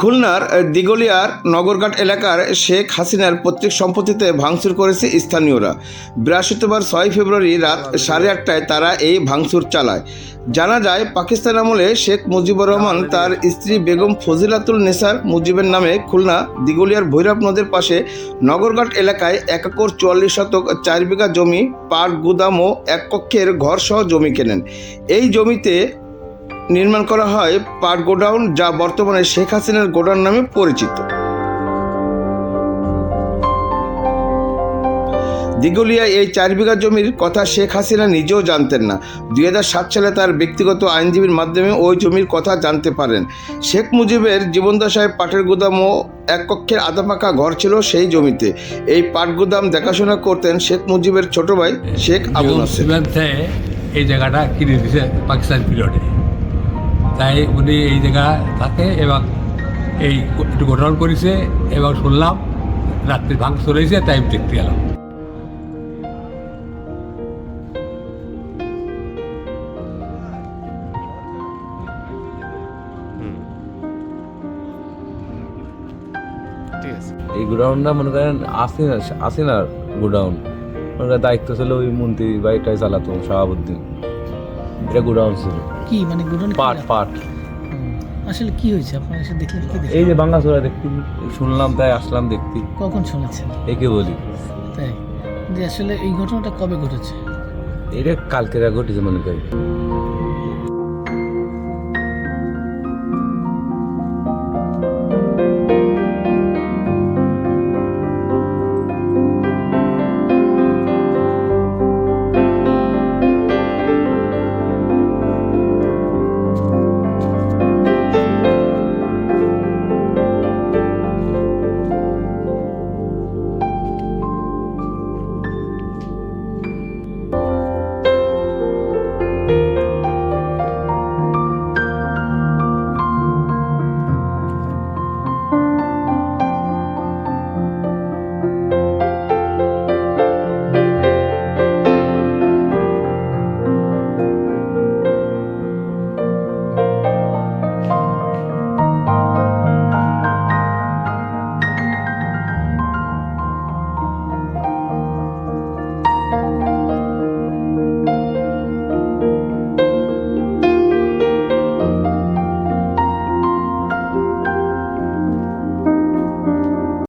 খুলনার দিগলিয়ার নগরঘাট এলাকার শেখ হাসিনার পৈতৃক সম্পত্তিতে ভাঙচুর করেছে স্থানীয়রা। বৃহস্পতিবার ছয় ফেব্রুয়ারি রাত সাড়ে আটটায় তারা এই ভাঙচুর চালায়। জানা যায়, পাকিস্তান আমলে শেখ মুজিবুর রহমান তার স্ত্রী বেগম ফজিলাতুল নেসার মুজিবের নামে খুলনা দিগলিয়ার ভৈরব নদের পাশে নগরঘাট এলাকায় এক একর চুয়াল্লিশ শতক চার বিঘা জমি, পাট, গুদাম ও এক কক্ষের ঘরসহ জমি কেনেন। এই জমিতে নির্মাণ করা হয় পাট গোডাউন যা বর্তমানে শেখ হাসিনার গোডাউন নামে পরিচিত। দিগুলিয়া এই চার বিঘা জমির কথা শেখ হাসিনা নিজেও জানতেন না। দুই হাজার সাত সালে তার ব্যক্তিগত আইনজীবীর মাধ্যমে ওই জমির কথা জানতে পারেন। শেখ মুজিবের জীবনদশায় পাটের গুদাম ও এক কক্ষের আধাপাকা ঘর ছিল সেই জমিতে। এই পাট গুদাম দেখাশোনা করতেন শেখ মুজিবের ছোট ভাই শেখ আবু নাসের। এই জায়গাটা কিনে দিছে পাকিস্তান পিরিয়ডে। তাই উনি এই জায়গা থাকে এবং এই একটু গঠন করেছে এবং শুনলাম রাত্রি ভাঙ চলেছে তাই আমি দেখতে গেলাম ঠিক আছে। এই গোডাউনটা মনে করেন আসিনা আসিনার গোডাউন? মনে করেন দায়িত্ব ছিল ওই মন্ত্রী বাড়িটাই চালাতো শাহাবুদ্দিন। এটা গোডাউন ছিল। কি মানে গোডাউন পাট পাট। আসলে কি হয়েছে? আপনারা এসে দেখলেন কি এই যে বাংলা চোরা দেখতে শুনলাম তাই আসলাম দেখতে। কখন শুনেছেন? একে বলি। তাই? যে আসলে এই ঘটনাটা কবে ঘটেছে? এটা কালকেরা ঘটেছে মনে করি